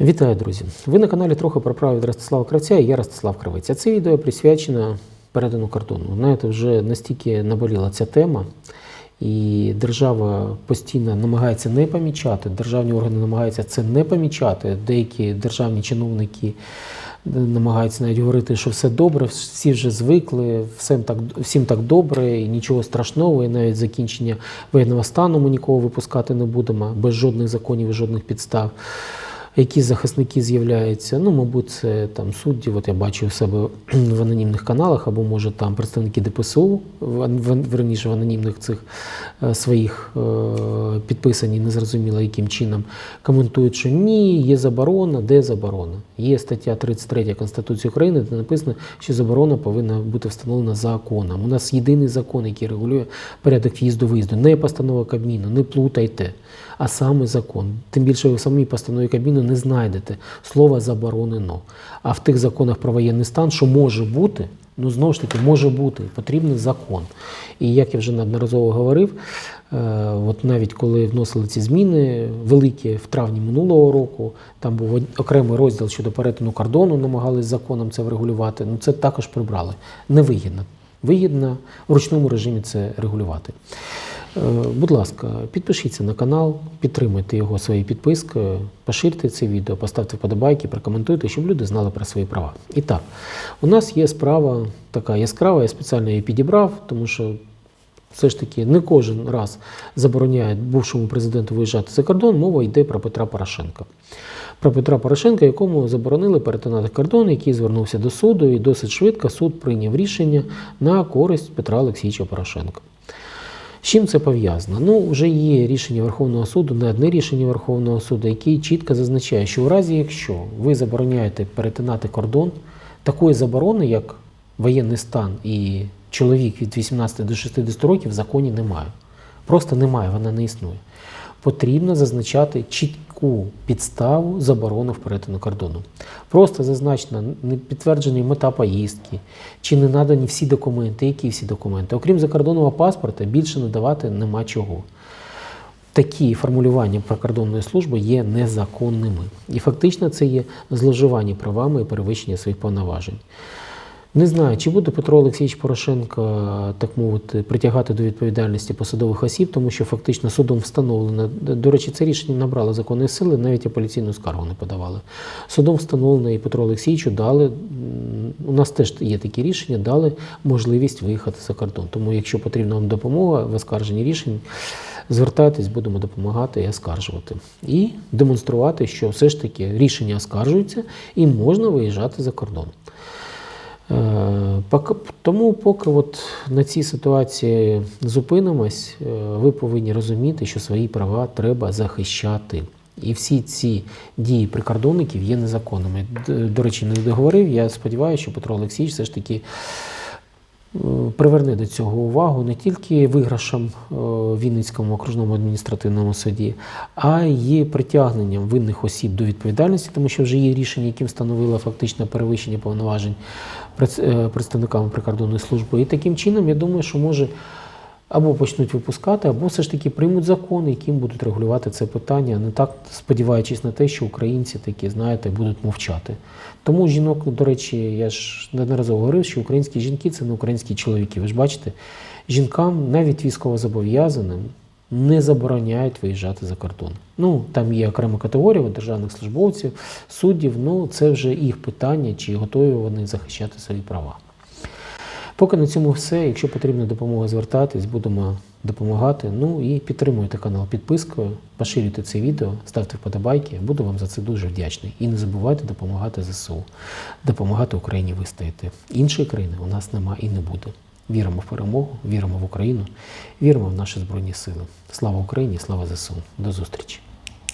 Вітаю, друзі! Ви на каналі трохи про право від Ростислава Кравця і я Ростислав Кравець. А це відео присвячено передану кордону. Знаєте, вже настільки наболіла ця тема, і держава постійно намагається не помічати, державні органи намагаються це не помічати. Деякі державні чиновники намагаються навіть говорити, що все добре, всі вже звикли, всім так, всім так добре, і нічого страшного, і навіть закінчення воєнного стану ми нікого випускати не будемо, без жодних законів і жодних підстав. Які захисники з'являються, ну, мабуть, це там судді, от я бачу у себе в анонімних каналах, або може там представники ДПСУ, в, верніше в анонімних цих е, своїх е, підписані, незрозуміло яким чином, коментують, що ні, є заборона, де заборона. Є стаття 33 Конституції України, де написано, що заборона повинна бути встановлена законом. У нас єдиний закон, який регулює порядок в'їзду-виїзду, не постанова Кабміну, не плутайте, а саме закон. Тим більше ви в самій постанові Кабміну не знайдете слова заборонено. А в тих законах про воєнний стан, що може бути, ну знову ж таки, може бути, потрібний закон. І як я вже неодноразово говорив, е, от навіть коли вносили ці зміни великі в травні минулого року, там був окремий розділ щодо перетину кордону, намагались законом це врегулювати. Ну це також прибрали. Невигідно. Вигідно в ручному режимі це регулювати. Е, Будь ласка, підпишіться на канал, підтримуйте його своєю підпискою, поширте це відео, поставте вподобайки, прокоментуйте, щоб люди знали про свої права. І так, у нас є справа така яскрава, я спеціально її підібрав, тому що все ж таки не кожен раз забороняє бувшому президенту виїжджати за кордон, мова йде про Петра Порошенка. Про Петра Порошенка, якому заборонили перетинати кордон, який звернувся до суду, і досить швидко суд прийняв рішення на користь Петра Олексійовича Порошенка. З чим це пов'язано? Ну, вже є рішення Верховного суду, не одне рішення Верховного суду, яке чітко зазначає, що у разі, якщо ви забороняєте перетинати кордон, такої заборони, як воєнний стан і чоловік від 18 до 60 років, в законі немає. Просто немає, вона не існує. Потрібно зазначати чітку підставу заборони в перетину кордону. Просто зазначена не підтверджена мета поїздки, чи не надані всі документи, які всі документи. Окрім закордонного паспорта, більше надавати нема чого. Такі формулювання прикордонної служби є незаконними. І фактично це є зловживання правами і перевищення своїх повноважень. Не знаю, чи буде Петро Олексійович Порошенко, так мовити, притягати до відповідальності посадових осіб, тому що фактично судом встановлено. До речі, це рішення набрало законної сили, навіть апеляційну скаргу не подавали. Судом встановлено і Петру Олексійовичу дали. У нас теж є такі рішення, дали можливість виїхати за кордон. Тому, якщо потрібна вам допомога в оскарженні рішень, звертайтесь, будемо допомагати і оскаржувати. І демонструвати, що все ж таки рішення оскаржуються і можна виїжджати за кордон. Е, Тому, поки от на цій ситуації зупинимось, е, ви повинні розуміти, що свої права треба захищати. І всі ці дії прикордонників є незаконними. До речі, не договорив. Я сподіваюся, що Петро Олексійович все ж таки приверне до цього увагу не тільки виграшем е, Вінницькому окружному адміністративному суді, а й притягненням винних осіб до відповідальності, тому що вже є рішення, яким встановило фактично перевищення повноважень е, представниками прикордонної служби. І таким чином, я думаю, що може або почнуть випускати, або все ж таки приймуть закон, яким будуть регулювати це питання, не так сподіваючись на те, що українці такі, знаєте, будуть мовчати. Тому жінок, до речі, я ж неодноразово говорив, що українські жінки це не українські чоловіки. Ви ж бачите, жінкам, навіть військовозобов'язаним, не забороняють виїжджати за кордон. Ну, там є окрема категорія державних службовців, суддів, ну це вже їх питання, чи готові вони захищати свої права. Поки на цьому все. Якщо потрібна допомога, звертатись, будемо допомагати. Ну і підтримуйте канал підпискою, поширюйте це відео, ставте вподобайки. Буду вам за це дуже вдячний. І не забувайте допомагати ЗСУ, допомагати Україні вистояти. Іншої країни у нас нема і не буде. Віримо в перемогу, віримо в Україну, віримо в наші Збройні Сили. Слава Україні, слава ЗСУ. До зустрічі!